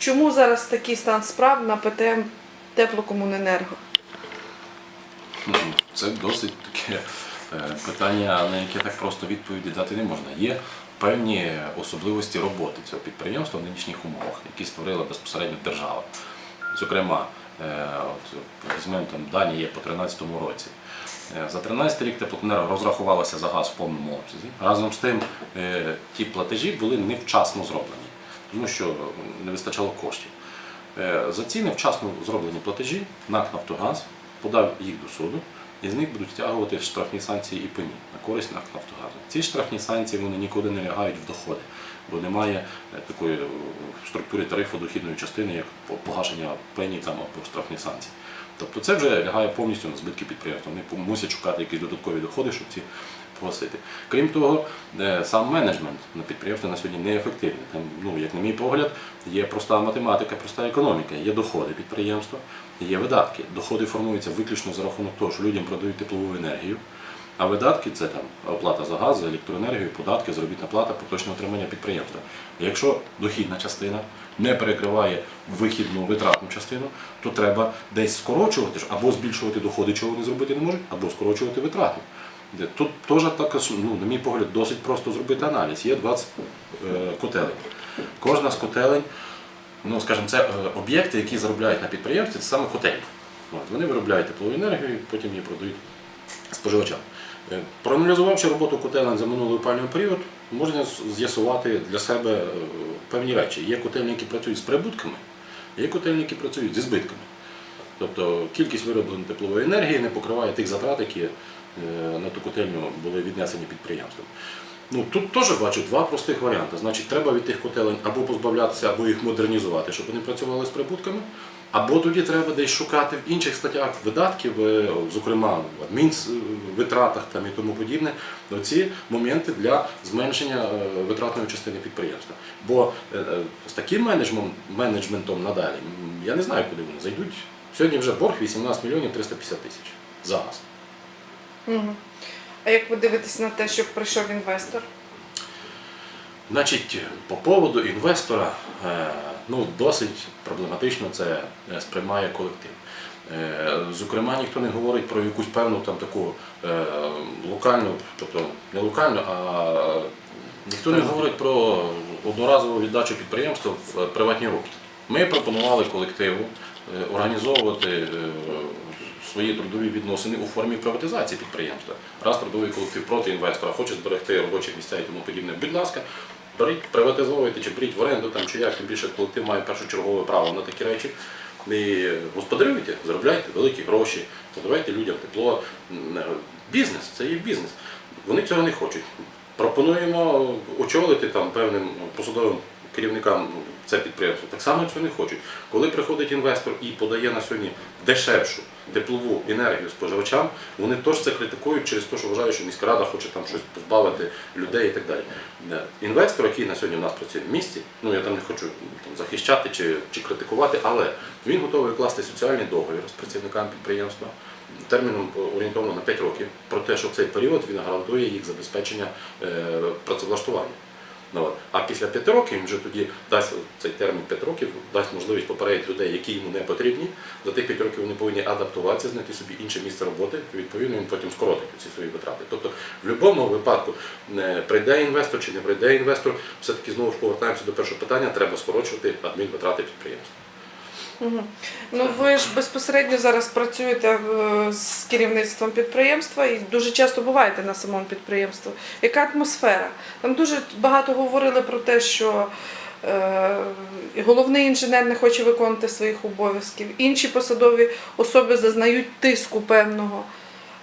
чому зараз такий стан справ на ПТМ Теплокомуненерго? Це досить таке е, питання, на яке так просто відповіді дати не можна. Є певні особливості роботи цього підприємства в нинішніх умовах, які створила безпосередньо держава. Зокрема, е, от, візьмемо там дані є по 2013 році. Е, За 13 рік теплокомуненерго розрахувалося за газ в повному обсязі. Разом з тим, ті платежі були невчасно зроблені, тому що не вистачало коштів. Е, За ці невчасно зроблені платежі НАК Нафтогаз подав їх до суду, і з них будуть стягувати штрафні санкції і пені на користь НАК Нафтогазу. Ці штрафні санкції вони нікуди не лягають в доходи, бо немає е, такої е, в структурі тарифу дохідної частини, як погашення пені там або штрафні санкції. Тобто це вже лягає повністю на збитки підприємства. Вони мусять шукати якісь додаткові доходи, щоб ці погасити. Крім того, е, сам менеджмент на підприємстві на сьогодні неефективний. Там, ну, як на мій погляд, є проста математика, проста економіка. Є доходи підприємства, є видатки. Доходи формуються виключно за рахунок того, що людям продають теплову енергію. А видатки це там оплата за газ, за електроенергію, податки, заробітна плата, поточне утримання підприємства. Якщо дохідна частина не перекриває вихідну витратну частину, то треба десь скорочувати або збільшувати доходи, чого вони зробити не можуть, або скорочувати витрати. Де Тут теж також, ну, на мій погляд, досить просто зробити аналіз. Є 20 е, котелень. Кожна з котелень, ну скажімо, це е, об'єкти, які заробляють на підприємстві, це саме котельні. От, вони виробляють теплову енергію, потім її продають споживачам. Е, Проаналізувавши роботу котелень за минулий опалювальний період, можна з'ясувати для себе певні речі. Є котельні, які працюють з прибутками, є котельні, які працюють зі збитками. Тобто кількість виробленої теплової енергії не покриває тих затрат, які на ту котельню були віднесені підприємством. Ну, тут теж бачу два простих варіанти. Значить, треба від тих котелень або позбавлятися, або їх модернізувати, щоб вони працювали з прибутками, або тоді треба десь шукати в інших статтях видатків, е, зокрема в адмінвитратах там і тому подібне, ці моменти для зменшення е, витратної частини підприємства. Бо е, е, з таким менеджментом надалі, я не знаю, куди вони зайдуть. Сьогодні вже борг 18 мільйонів 350 тисяч за газ. А як ви дивитесь на те, щоб прийшов інвестор? Значить, по поводу інвестора, е, ну, досить проблематично це е, сприймає колектив. Е, Зокрема, ніхто не говорить про якусь певну там таку локальну, тобто не локальну, а ніхто не говорить про одноразову віддачу підприємства в приватні руки. Ми пропонували колективу організовувати свої трудові відносини у формі приватизації підприємства. Раз трудовий колектив проти інвестора хоче зберегти робочі місця і тому подібне. Будь ласка, беріть, приватизовуйте чи беріть в оренду там чи як, тим більше колектив має першочергове право на такі речі. І господарюйте, заробляйте великі гроші, подавайте людям тепло. Е, Бізнес це є бізнес. Вони цього не хочуть. Пропонуємо очолити там певним посадовим керівникам ну, це підприємство. Так само цього не хочуть. Коли приходить інвестор і подає на сьогодні дешевшу теплову енергію споживачам, вони теж це критикують через те, що вважають, що міська рада хоче там щось позбавити людей і так далі. Е, Інвестор, який на сьогодні в нас працює в місті, ну я там не хочу там, захищати чи, чи критикувати, але він готовий укласти соціальний договір з працівниками підприємства терміном орієнтовно на 5 років, про те, що в цей період він гарантує їх забезпечення е, працевлаштування. Ну. А після п'яти років він вже тоді дасть цей термін 5 років, дасть можливість попередити людей, які йому не потрібні. За тих 5 років вони повинні адаптуватися, знайти собі інше місце роботи, відповідно він потім скоротить ці свої витрати. Тобто в будь-якому випадку прийде інвестор чи не прийде інвестор, все-таки знову ж повертаємося до першого питання, треба скорочувати адмінвитрати підприємства. Ну ви ж безпосередньо зараз працюєте з керівництвом підприємства і дуже часто буваєте на самому підприємстві. Яка атмосфера? Там дуже багато говорили про те, що е, головний інженер не хоче виконувати своїх обов'язків, інші посадові особи зазнають тиску певного,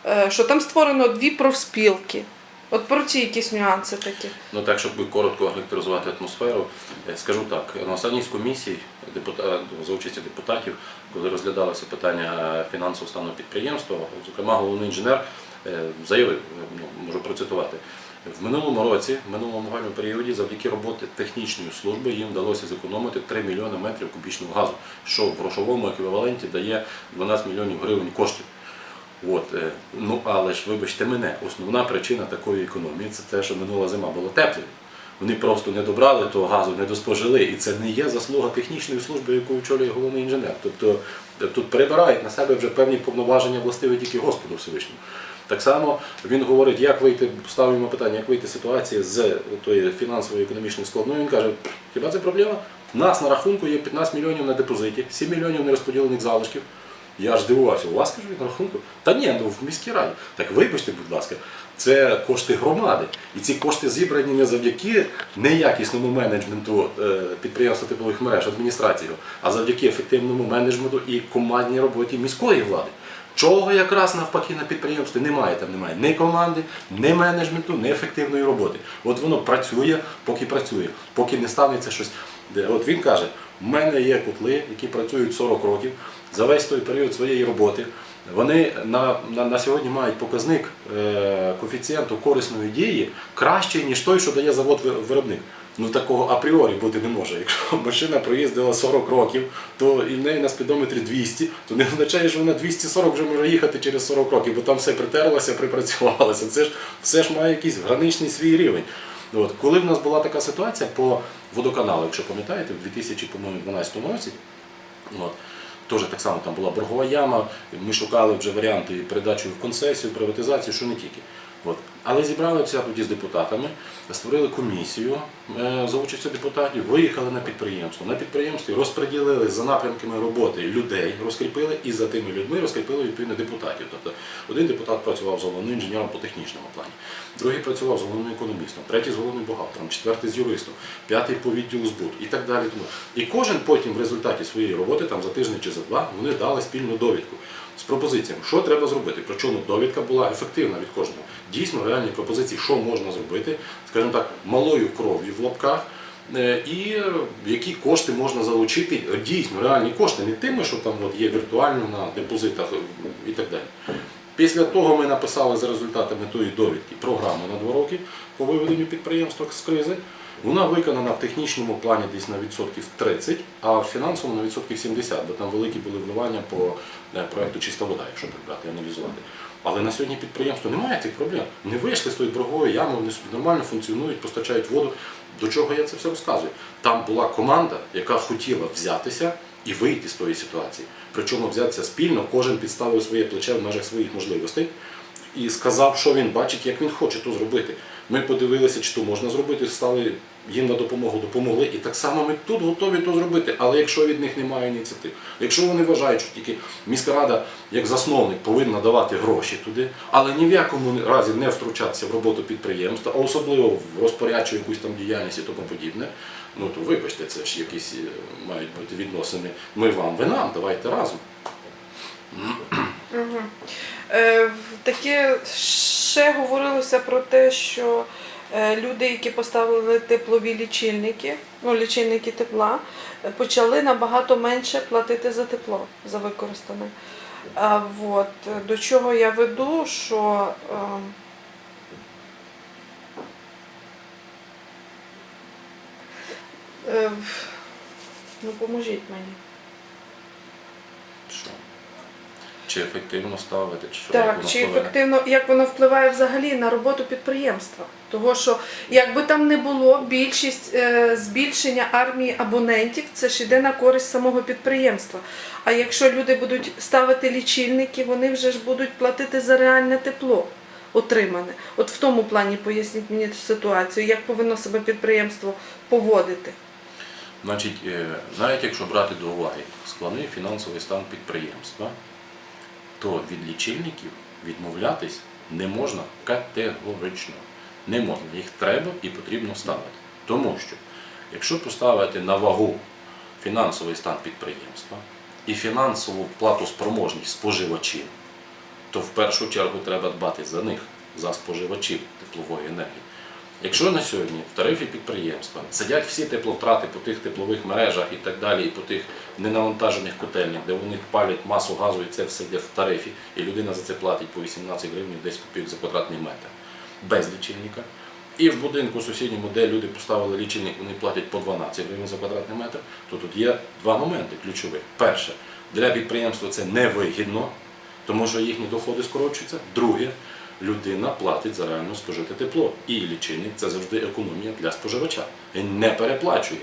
е, що там створено дві профспілки. От про ці якісь нюанси такі. Ну так, щоб коротко характеризувати атмосферу, е, скажу так, на останній з комісій за участі депутатів, коли розглядалося питання фінансового стану підприємства, зокрема головний інженер е, заявив, ну, можу процитувати. В минулому році, в минулому періоді, завдяки роботи технічної служби їм вдалося зекономити 3 мільйони метрів кубічного газу, що в грошовому еквіваленті дає 12 мільйонів гривень коштів. От, е, ну але ж вибачте мене, основна причина такої економії це те, що минула зима була теплою. Вони просто не добрали того газу, не доспожили, і це не є заслуга технічної служби, яку очолює головний інженер. Тобто е, тут перебирають на себе вже певні повноваження властиві тільки Господу Всевишньому. Так само він говорить, як вийти, ставимо питання, як вийти з ситуації з тої фінансової економічної складної. Він каже, хіба це проблема? У нас на рахунку є 15 мільйонів на депозиті, 7 мільйонів нерозподілених залишків. Я ж дивувався, у вас кажу на рахунку? Та ні, ну в міській раді. Так вибачте, будь ласка, це кошти громади. І ці кошти зібрані не завдяки неякісному менеджменту е, підприємства теплових мереж адміністрації, а завдяки ефективному менеджменту і командній роботі міської влади. Чого якраз навпаки на підприємстві немає. Там немає ні команди, ні менеджменту, ні ефективної роботи. От воно працює, поки працює, поки не станеться щось. От він каже: в мене є котли, які працюють 40 років за весь той період своєї роботи. Вони на, на, на сьогодні мають показник е, коефіцієнту корисної дії кращий, ніж той, що дає завод-виробник. Ну такого апріорі бути не може. Якщо машина проїздила 40 років, то і в неї на спідометрі 200, то не означає, що вона 240 вже може їхати через 40 років, бо там все притерлося, припрацювалося. Це ж все ж має якийсь граничний свій рівень. От, коли в нас була така ситуація по водоканалу, якщо пам'ятаєте, в 2012 році, От. Теж так само там була боргова яма, ми шукали вже варіанти передачі в концесію, приватизацію, що не тільки. От. Але зібралися тоді з депутатами, створили комісію е, за участю депутатів, виїхали на підприємство. На підприємстві розподілили за напрямками роботи людей, розкріпили і за тими людьми розкріпили відповідно депутатів. Тобто один депутат працював з головним інженером по технічному плані, другий працював з головним економістом, третій з головним бухгалтером, четвертий з юристом, п'ятий по відділу збут і так далі. І кожен потім в результаті своєї роботи, там за тиждень чи за два, вони дали спільну довідку з пропозиціями, що треба зробити. Причому довідка була ефективна від кожного. Дійсно, реальні пропозиції, що можна зробити, скажімо так, малою кров'ю в лапках. е, І які кошти можна залучити, дійсно реальні кошти, не тими, що там от є віртуально на депозитах і так далі. Після того ми написали за результатами тої довідки програму на два роки по виведенню підприємства з кризи. Вона виконана в технічному плані десь на відсотків 30, а в фінансовому на відсотків 70, бо там великі були вливання по е, проекту Чиста вода, якщо так брати, аналізувати. Але на сьогодні підприємство немає цих проблем. Вони вийшли з тої боргової ями, вони собі нормально функціонують, постачають воду. До чого я це все розказую? Там була команда, яка хотіла взятися і вийти з тої ситуації. Причому взятися спільно, кожен підставив своє плече в межах своїх можливостей і сказав, що він бачить, як він хоче то зробити. Ми подивилися, чи то можна зробити, стали їм на допомогу, допомогли. І так само ми тут готові то зробити. Але якщо від них немає ініціатив, якщо вони вважають, що тільки міська рада як засновник повинна давати гроші туди, але ні в якому разі не втручатися в роботу підприємства, а особливо в розпорядчу якусь там діяльність і тому подібне. Ну то вибачте, це ж якісь е, мають бути відносини. Ми вам, ви нам, давайте разом. Угу. Е, таке ще говорилося про те, що люди, які поставили теплові лічильники, ну, лічильники тепла, е, почали набагато менше платити за тепло, за використане. А, вот, е, до чого я веду, що е, е, ну, поможіть мені. Що? Чи ефективно ставити, чи що? як Так, воно чи впливає? ефективно, як воно впливає взагалі на роботу підприємства? Того, що якби там не було, більшість е, збільшення армії абонентів це ж іде на користь самого підприємства. А якщо люди будуть ставити лічильники, вони вже ж будуть платити за реальне тепло отримане. От в тому плані поясніть мені ситуацію, як повинно себе підприємство поводити. Значить, е, навіть якщо брати до уваги складний фінансовий стан підприємства, то від лічильників відмовлятись не можна категорично. Не можна. Їх треба і потрібно ставити. Тому що, якщо поставити на вагу фінансовий стан підприємства і фінансову платоспроможність споживачів, то в першу чергу треба дбати за них, за споживачів теплової енергії. Якщо на сьогодні в тарифі підприємства сидять всі тепловтрати по тих теплових мережах і так далі, і по тих ненавантажених котельнях, де вони палять масу газу, і це все йде в тарифі, і людина за це платить по 18 гривень 10 копійок за квадратний метр без лічильника. І в будинку сусідньому, де люди поставили лічильник, вони платять по 12 гривень за квадратний метр, то тут є два моменти ключових. Перше, для підприємства це невигідно, тому що їхні доходи скорочуються. Друге, людина платить за реально спожите тепло. І лічильник це завжди економія для споживача. Він не переплачує.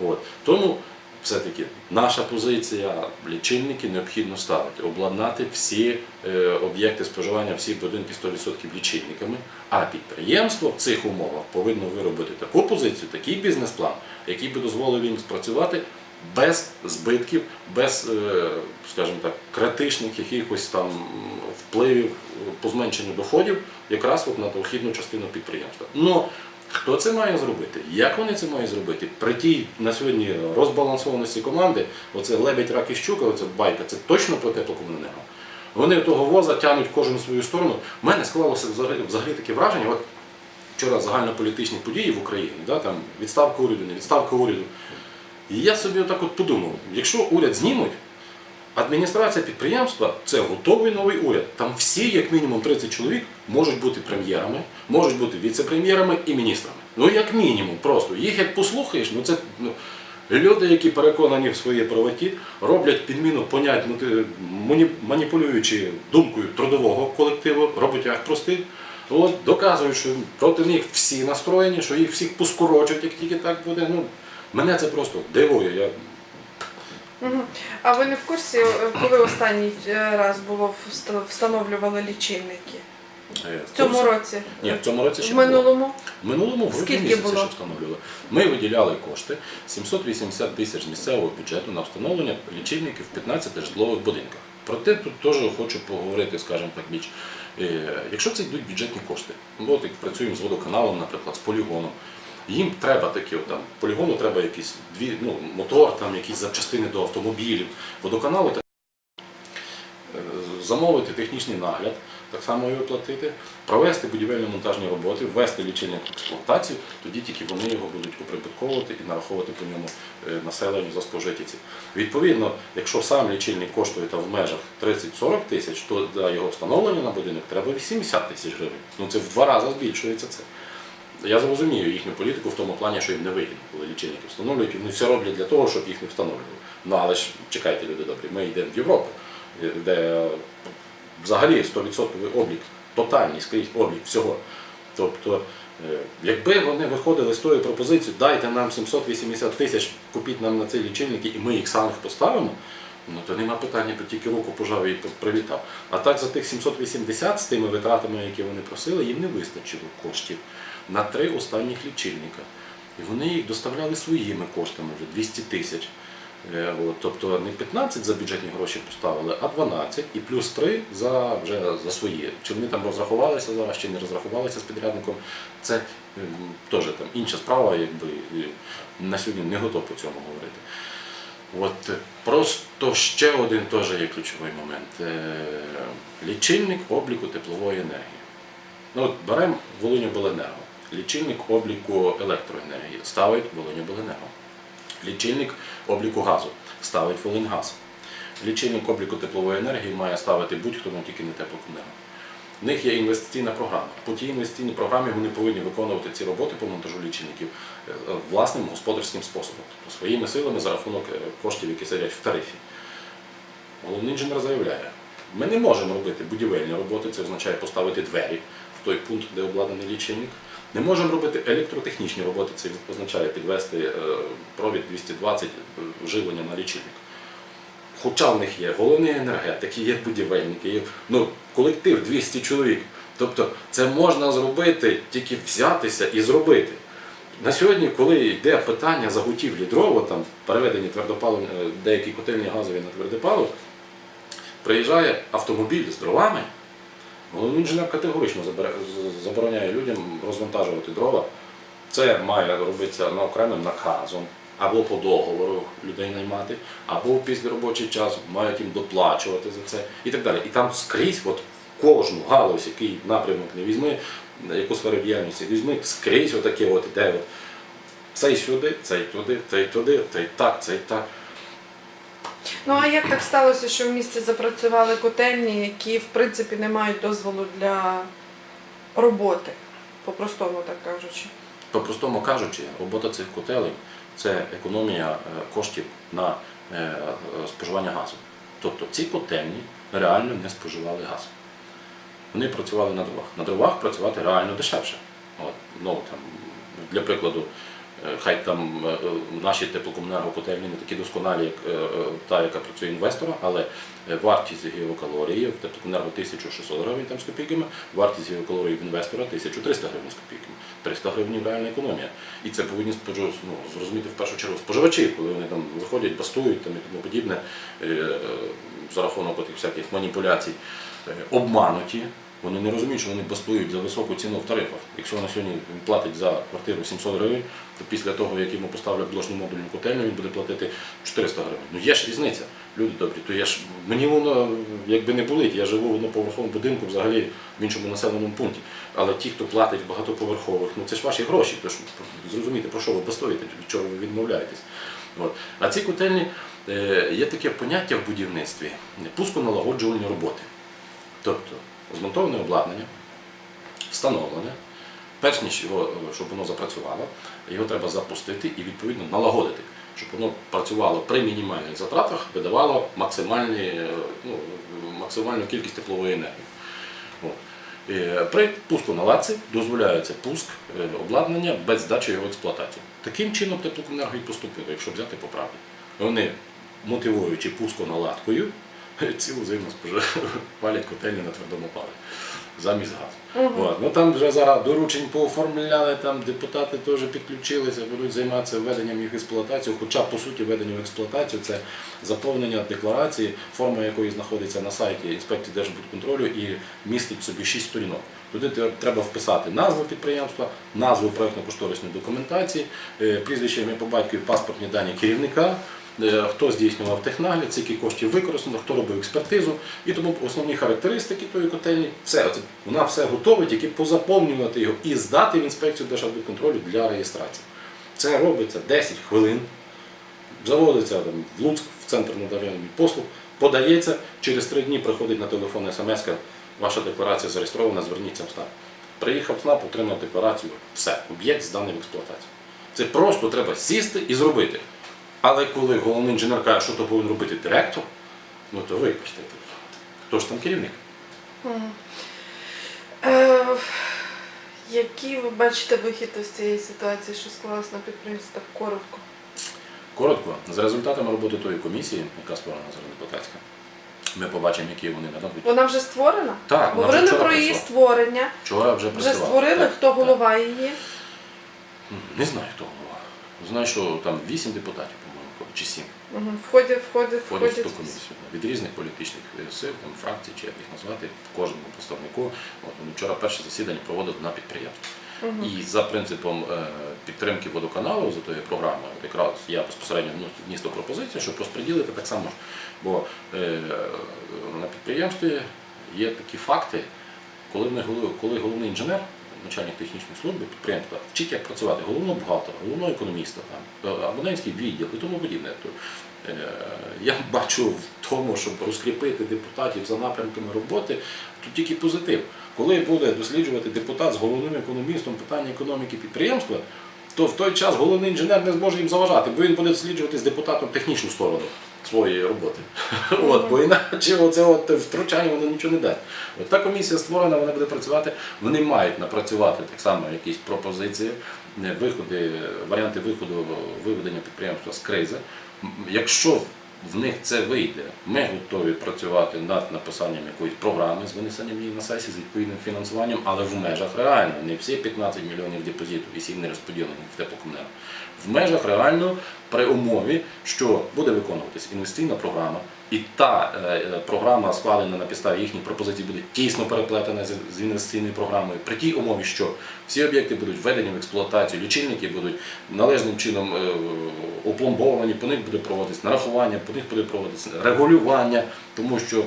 От. Тому все-таки наша позиція, лічильники необхідно ставити, обладнати всі е, об'єкти споживання, всі будинки 100% лічильниками, а підприємство в цих умовах повинно виробити таку позицію, такий бізнес-план, який би дозволив їм спрацювати без збитків, без, е, скажімо так, критичних якихось там впливів по зменшенню доходів, якраз от на дохідну частину підприємства. Но Хто це має зробити? Як вони це мають зробити? При тій на сьогодні розбалансованості команди, оце лебедь, рак і щука, оце байка, це точно про теплокомуненерго. Вони того воза тягнуть кожен в свою сторону. У мене склалося взагалі, взагалі таке враження. От вчора загальнополітичні події в Україні, да, там відставка уряду, не відставка уряду. І я собі отак от подумав, якщо уряд знімуть, адміністрація підприємства це готовий новий уряд. Там всі, як мінімум 30 чоловік, можуть бути прем'єрами, можуть бути віце-прем'єрами і міністрами. Ну, як мінімум, просто їх як послухаєш, ну це ну, люди, які переконані в своїй правоті, роблять підміну понять, ну, маніпулюючи думкою трудового колективу, роботяг простих. От, доказують, що проти них всі настроєні, що їх всіх поскорочать, як тільки так буде. Ну, мене це просто дивує. Я Мгм. А ви не в курсі, е, коли останній е, раз було вста- встановлювали лічильники? е, В цьому курсі. році? Ні, в цьому році ще В не було. минулому? В минулому в грудні Скільки місяці було? ще встановлювали. Ми виділяли кошти 780 тисяч з місцевого бюджету на встановлення лічильників в 15 житлових будинках. Проте тут теж хочу поговорити, скажімо так, більш. Е, Якщо це йдуть бюджетні кошти, ну, от як працюємо з водоканалом, наприклад, з полігоном. Їм треба такі, там, полігону треба якісь дві, ну, мотор, там, якісь запчастини до автомобілів. Водоканалу Е, замовити технічний нагляд, так само його платити, провести будівельно-монтажні роботи, ввести лічильник в експлуатацію, тоді тільки вони його будуть оприбутковувати і нараховувати по ньому е, населенню за спожиті ці. Відповідно, якщо сам лічильник коштує там в межах 30-40 тисяч, то для його встановлення на будинок треба 80 тисяч гривень. Ну це в два рази збільшується це. Я зрозумію їхню політику в тому плані, що їм не вигідно, коли лічильники встановлюють, вони все роблять для того, щоб їх не встановлювали. Ну але ж чекайте, люди добрі, ми йдемо в Європу, е, де взагалі 100% облік, тотальний скрізь облік всього. Тобто, е, якби вони виходили з тою пропозицією, дайте нам 780 тисяч, купіть нам на ці лічильники, і ми їх самих поставимо. Ну то нема питання, тільки руку пожав і привітав. А так за тих 780 з тими витратами, які вони просили, їм не вистачило коштів на три останніх лічильника. І вони їх доставляли своїми коштами вже 200 тисяч. Е, Тобто не 15 за бюджетні гроші поставили, а 12 і плюс 3 за, вже за свої. Чи вони там розрахувалися зараз, чи не розрахувалися з підрядником, це ем, теж там інша справа, якби на сьогодні не готов по цьому говорити. От просто ще один теж є ключовий момент. Е, Лічильник обліку теплової енергії. Ну, от беремо Волиньобленерго. Лічильник обліку електроенергії ставить Волиньобленерго. Лічильник обліку газу ставить Волиньгаз. Лічильник обліку теплової енергії має ставити будь-хто, ну тільки не теплокомуненерго. В них є інвестиційна програма. По тій інвестиційній програмі вони повинні виконувати ці роботи по монтажу лічильників е, власним господарським способом, тобто своїми силами за рахунок е, коштів, які сидять в тарифі. Головний інженер заявляє, ми не можемо робити будівельні роботи, це означає поставити двері в той пункт, де обладнаний лічильник. Не можемо робити електротехнічні роботи, це означає підвести е, провід 220 живлення на лічильник. Хоча в них є головні енергетики, є будівельники, є ну, колектив 200 чоловік. Тобто це можна зробити, тільки взятися і зробити. На сьогодні, коли йде питання заготівлі дрова, там переведені твердопалив, е, деякі котельні газові на тверде приїжджає автомобіль з дровами, головний інженер категорично забороняє людям розвантажувати дрова. Це має робитися на окремим наказом, або по договору людей наймати, або в післяробочий час мають їм доплачувати за це і так далі. І там скрізь, от кожну галузь, який напрямок не візьми, яку сферу діяльності візьми, скрізь отаке от іде. От. Цей сюди, цей туди, цей туди, цей так, цей так. Ну а як так сталося, що в місті запрацювали котельні, які в принципі не мають дозволу для роботи, по-простому так кажучи? По-простому кажучи, робота цих котелень це економія е, коштів на е, споживання газу. Тобто ці котельні реально не споживали газ. вони працювали на дровах. На дровах працювати реально дешевше. От, ну, там, для прикладу, хай там е, е, наші теплокомунергокотельні не такі досконалі, як е, е, та, яка працює інвестора, але е, вартість геокалорії в теплокомунерго 1600 гривень там, з копійками, вартість геокалорії в інвестора 1300 гривень з копійками. 300 гривень реальна економія. І це повинні ну, зрозуміти в першу чергу споживачі, коли вони там виходять, бастують там, і тому подібне, е, е, за рахунок всяких маніпуляцій, е, обмануті. Вони не розуміють, що вони бастують за високу ціну в тарифах. Якщо вона сьогодні платить за квартиру 700 гривень, то після того, як йому поставлять бложну модульну котельню, він буде платити 400 гривень. Ну є ж різниця, люди добрі. То я ж мені воно якби не болить. Я живу в одноповерховому будинку взагалі в іншому населеному пункті. Але ті, хто платить багатоповерхових, ну це ж ваші гроші. Тож зрозуміти, про що ви бастуєте, від чого ви відмовляєтесь. От. А ці котельні е, є таке поняття в будівництві пусконалагоджувальні роботи. Тобто змонтоване обладнання, встановлене, перш ніж його, щоб воно запрацювало, його треба запустити і відповідно налагодити, щоб воно працювало при мінімальних затратах, видавало ну, максимальну кількість теплової енергії. Е, При пуску наладці дозволяється пуск е, обладнання без здачі його в експлуатацію. Таким чином теплокомунерго і поступило, якщо взяти по правді. Вони, мотивуючи пусконаладкою, цілу зиму палять котельні на твердому паливі замість газу. От. Ну, там вже зараз доручень пооформляли, там депутати теж підключилися, будуть займатися введенням їх експлуатацію. Хоча, по суті, введення в експлуатацію це заповнення декларації, форма якої знаходиться на сайті інспекції Держбудконтролю і містить собі 6 сторінок. Туди треба вписати назву підприємства, назву проєктно-кошторисної документації, е, прізвище ім'я по батькові, паспортні дані керівника, хто здійснював технагляд, скільки коштів використано, хто робив експертизу і тому основні характеристики тої котельні. Все, оце, вона все готова, тільки позаповнювати його і здати в інспекцію Держбудконтролю для реєстрації. Це робиться 10 хвилин, заводиться там, в Луцьк, в центр надання послуг, подається, через три дні приходить на телефон смс ваша декларація зареєстрована, зверніться в СНАП. Приїхав в СНАП, отримав декларацію, все, об'єкт зданий в експлуатацію. Це просто треба сісти і зробити. Але коли головний інженер каже, що то повинен робити директор, ну то вибачте, хто ж там керівник? Е, який ви бачите вихід із цієї ситуації, що склалась на підприємстві так коротко? Коротко, за результатами роботи тої комісії, яка створена зараз депутатська, ми побачимо, які вони нададуть. Вона вже створена? Так, вона вже Говорили вчора про її працювала. створення. Вчора вже Вже працювали. створили, Так, хто так. голова її. Не знаю, хто голова. Знаю, що там вісім депутатів, по-моєму, чи сім Угу. Входять, входять, входять в ту комісію. Від різних політичних е, сил, там, фракцій, чи як їх назвати, кожному представнику. От, вчора перше засідання проводили на підприємстві. І за принципом е, підтримки водоканалу за тою програмою, от якраз я безпосередньо вніс- вніс ту пропозицію, щоб розподілити так само. Бо е, на підприємстві є такі факти, коли, коли головний інженер, начальник технічної служби підприємства, вчить, як працювати головного бухгалтера, головного економіста, там, е, абонентський відділ і тому подібне. Е, я бачу в тому, щоб розкріпити депутатів за напрямками роботи, тут тільки позитив. Коли буде досліджувати депутат з головним економістом питання економіки підприємства, то в той час головний інженер не зможе їм заважати, бо він буде досліджувати з депутатом технічну сторону своєї роботи. От, бо іначе оце от втручання воно нічого не дасть. От та комісія створена, вона буде працювати. Вони мають напрацювати так само якісь пропозиції, е, виходи, варіанти виходу виведення підприємства з кризи. Якщо в них це вийде, ми готові працювати над написанням якоїсь програми з винесенням її на сесії з відповідним фінансуванням, але в межах реально, не всі 15 мільйонів депозиту і всі не розподілені в теплокомунерго. В межах реально при умові, що буде виконуватись інвестиційна програма, і та е, е, програма, складена на підставі їхніх пропозицій, буде тісно переплетена з, інвестиційною програмою, при тій умові, що всі об'єкти будуть введені в експлуатацію, лічильники будуть належним чином е, опломбовані, по них буде проводитися нарахування, по них буде проводитися регулювання, тому що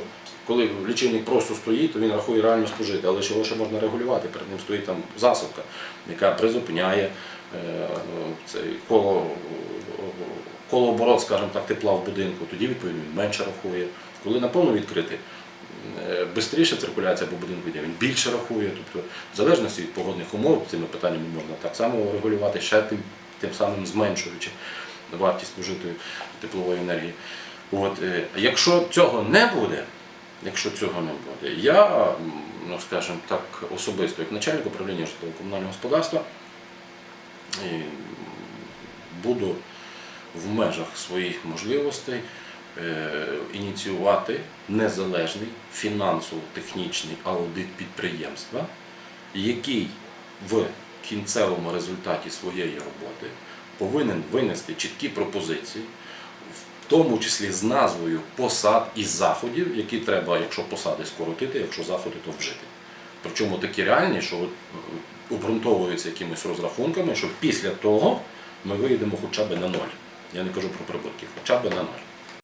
коли лічильник просто стоїть, то він рахує реально спожити, але ще можна регулювати. Перед ним стоїть там засувка, яка призупиняє е, цей коло, колооборот, скажімо так, тепла в будинку, тоді відповідно він менше рахує. Коли наповно відкритий, швидше циркуляція по будинку йде, він більше рахує. Тобто, в залежності від погодних умов, цими питаннями можна так само регулювати, ще тим, тим самим зменшуючи вартість спожитої теплової енергії. От, е, якщо цього не буде, якщо цього не буде. Я, ну скажімо так, особисто, як начальник управління житлово-комунального господарства, буду в межах своїх можливостей е, ініціювати незалежний фінансово-технічний аудит підприємства, який в кінцевому результаті своєї роботи повинен винести чіткі пропозиції, в тому числі з назвою посад і заходів, які треба, якщо посади скоротити, якщо заходи, то вжити. Причому такі реальні, що е, обґрунтовуються якимись розрахунками, що після того ми вийдемо хоча б на ноль. Я не кажу про прибутки, хоча б на ноль.